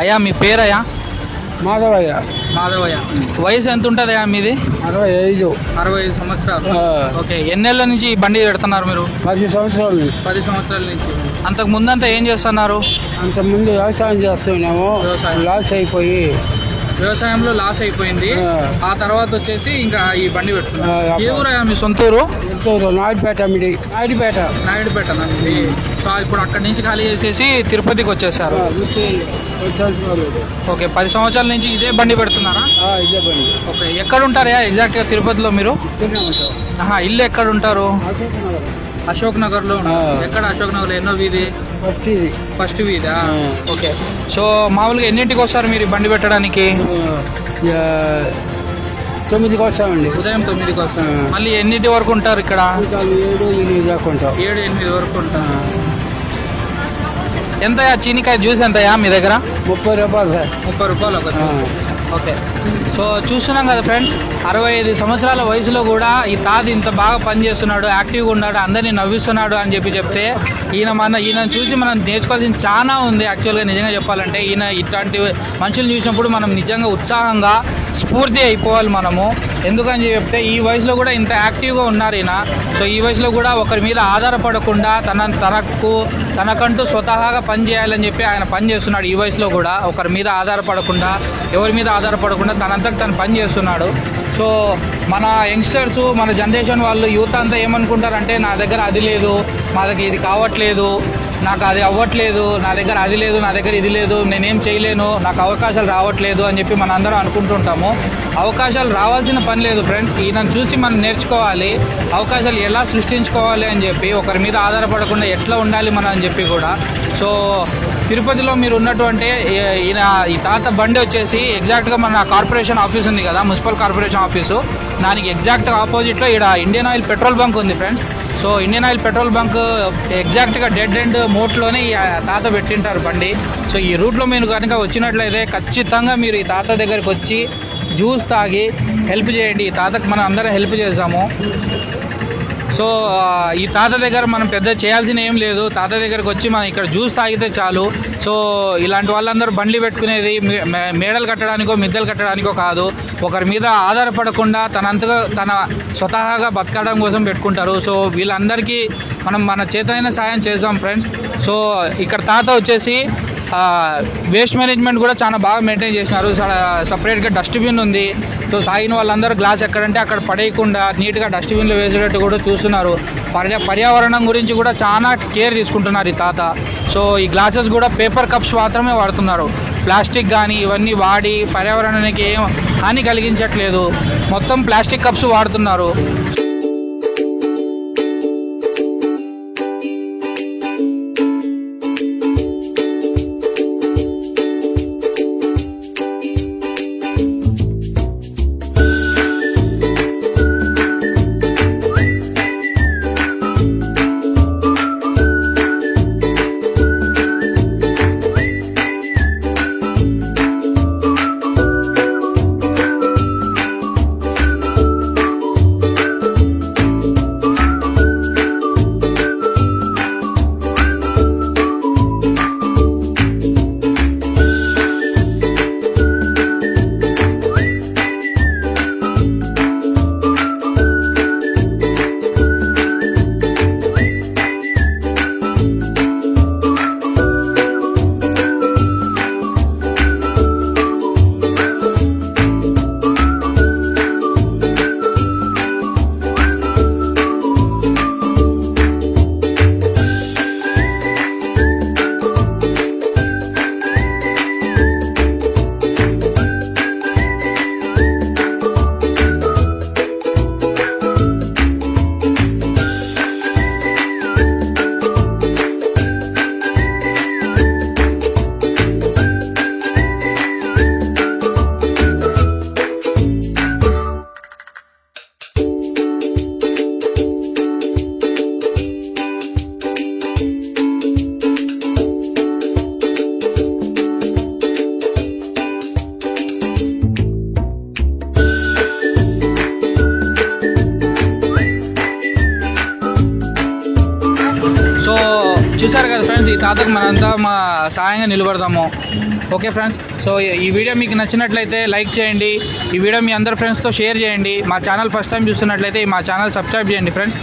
అయ్యా మీ పేరయ్యా? మాధవయ్య. మాధవయ్య. వయసు ఎంత ఉంటుందయ్యా మీది? అరవై ఐదు. అరవై ఐదు సంవత్సరాలు. ఓకే ఎన్నేళ్ళ నుంచి ఈ బండి పెడుతున్నారు మీరు? పది సంవత్సరాల నుంచి. పది సంవత్సరాల నుంచి. అంతకు ముందంతా ఏం చేస్తున్నారు? అంతకుముందు వ్యవసాయం చేస్తున్నాము వ్యవసాయం. లాస్ అయిపోయి వ్యవసాయంలో లాస్ అయిపోయింది. ఆ. తర్వాత వచ్చేసి ఇంకా ఈ బండి ఏ ఊరయ్యా మీ సొంతూరు ఎంతూరు నాయుడుపేట మిడి. నాయుడుపేట. నాయుడుపేట నండి సో ఇప్పుడు అక్కడి నుంచి ఖాళీ చేసేసి తిరుపతికి వచ్చేసారు. ఓకే పది సంవత్సరాల నుంచి ఇదే బండి పెడుతున్నారా? ఆ, ఇదే బండి. ఓకే ఎక్కడ ఉంటారా ఎగ్జాక్ట్గా తిరుపతిలో మీరు ఆహా ఇల్లు ఎక్కడ ఉంటారు అశోక్ నగర్. లో. ఎక్కడ అశోక్ నగర్లో ఎన్నో వీధి? ఫస్ట్ వీధా. ఓకే. సో మామూలుగా ఎన్నింటికి వస్తారు మీరు బండి పెట్టడానికి? తొమ్మిదికి వస్తామండి. ఉదయం తొమ్మిదికి వస్తారు. ఆ. మళ్ళీ ఎన్నింటి వరకు ఉంటారు ఇక్కడ? ఇంకా ఏడు ఎనిమిది దాకా ఉంటాం. ఏడు ఎనిమిది వరకు ఉంటారు. ఎంతయా చీనికాయ జ్యూస్ ఎంతయా మీ దగ్గర? ముప్పై రూపాయలు సార్. ముప్పై రూపాయలు ఒక ఓకే. సో చూస్తున్నాం కదా ఫ్రెండ్స్ అరవై ఐదు సంవత్సరాల వయసులో కూడా ఈ తాత ఇంత బాగా పనిచేస్తున్నాడు యాక్టివ్గా ఉన్నాడు అందరినీ నవ్విస్తున్నాడు అని చెప్పి చెప్తే ఈయన మన ఈయన చూసి మనం నేర్చుకోవాల్సింది చాలా ఉంది యాక్చువల్గా నిజంగా చెప్పాలంటే. ఈయన ఇట్లాంటి మనుషులు చూసినప్పుడు మనం నిజంగా ఉత్సాహంగా స్ఫూర్తి అయిపోవాలి మనము. ఎందుకని చెప్తే ఈ వయసులో కూడా ఇంత యాక్టివ్గా ఉన్నారు ఈయన. సో ఈ వయసులో కూడా ఒకరి మీద ఆధారపడకుండా తన తనకు తనకంటూ స్వతహాగా పని చేయాలని చెప్పి ఆయన పని చేస్తున్నాడు ఈ వయసులో కూడా. ఒకరి మీద ఆధారపడకుండా ఎవరి మీద ఆధారపడకుండా తనంతకు తను పని చేస్తున్నాడు. సో మన యంగ్స్టర్స్ మన జనరేషన్ వాళ్ళు యూత్ అంతా ఏమనుకుంటారంటే నా దగ్గర అది లేదు మా దగ్గర ఇది కావట్లేదు నాకు అది అవ్వట్లేదు నా దగ్గర అది లేదు నా దగ్గర ఇది లేదు నేనేం చేయలేను నాకు అవకాశాలు రావట్లేదు అని చెప్పి మన అందరం అనుకుంటుంటాము. అవకాశాలు రావాల్సిన పని లేదు ఫ్రెండ్స్ ఈయనను చూసి మనం నేర్చుకోవాలి అవకాశాలు ఎలా సృష్టించుకోవాలి అని చెప్పి ఒకరి మీద ఆధారపడకుండా ఎట్లా ఉండాలి మనం అని చెప్పి కూడా. సో తిరుపతిలో మీరు ఉన్నటువంటి ఈయన ఈ తాత బండి వచ్చేసి ఎగ్జాక్ట్గా మన కార్పొరేషన్ ఆఫీస్ ఉంది కదా మున్సిపల్ కార్పొరేషన్ ఆఫీసు. దానికి ఎగ్జాక్ట్గా ఆపోజిట్లో ఇక్కడ ఇండియన్ ఆయిల్ పెట్రోల్ బంక్ ఉంది friends. So Indian oil petrol bunk ఎగ్జాక్ట్గా డెడ్ ఎండ్ మోట్లోనే ఈ తాత పెట్టింటారు బండి. సో ఈ రూట్లో మీరు కనుక వచ్చినట్లయితే ఖచ్చితంగా మీరు ఈ తాత దగ్గరికి వచ్చి జ్యూస్ తాగి హెల్ప్ చేయండి. ఈ తాతకు మనం అందరం హెల్ప్ చేసాము సో ఈ తాత దగ్గర మనం పెద్ద చేయాల్సిన ఏం లేదు. తాత దగ్గరకు వచ్చి మనం ఇక్కడ జ్యూస్ తాగితే చాలు. సో ఇలాంటి వాళ్ళందరూ బండ్లు పెట్టుకునేది మే- మేడలు కట్టడానికో మిద్దెలు కట్టడానికో కాదు. ఒకరి మీద ఆధారపడకుండా తనంతగా తన స్వతహాగా బతకడం కోసం పెట్టుకుంటారు. సో వీళ్ళందరికీ మనం మన చేతనైన సాయం చేద్దాం ఫ్రెండ్స్. సో ఇక్కడ తాత వచ్చేసి వేస్ట్ మేనేజ్మెంట్ కూడా చాలా బాగా మెయింటైన్ చేసినారు. సపరేట్గా డస్ట్బిన్ ఉంది. సో తాగిన వాళ్ళందరూ గ్లాస్ ఎక్కడంటే అక్కడ పడేయకుండా నీట్గా డస్ట్బిన్లో వేసేటట్టు కూడా చూస్తున్నారు. పర్యా పర్యావరణం గురించి కూడా చాలా కేర్ తీసుకుంటున్నారు ఈ తాత. సో ఈ గ్లాసెస్ కూడా పేపర్ కప్స్ మాత్రమే వాడుతున్నారు. ప్లాస్టిక్ కానీ ఇవన్నీ వాడి పర్యావరణానికి ఏం హాని కలిగించట్లేదు. మొత్తం ప్లాస్టిక్ కప్స్ వాడుతున్నారు. తాతకు మనంతా మా సాయంగా నిలబడదాము. Okay friends? సో ఈ వీడియో మీకు నచ్చినట్లయితే లైక్ చేయండి. ఈ వీడియో మీ అందరు ఫ్రెండ్స్తో షేర్ చేయండి. మా ఛానల్ ఫస్ట్ టైం చూస్తున్నట్లయితే మా ఛానల్ సబ్స్క్రైబ్ చేయండి ఫ్రెండ్స్.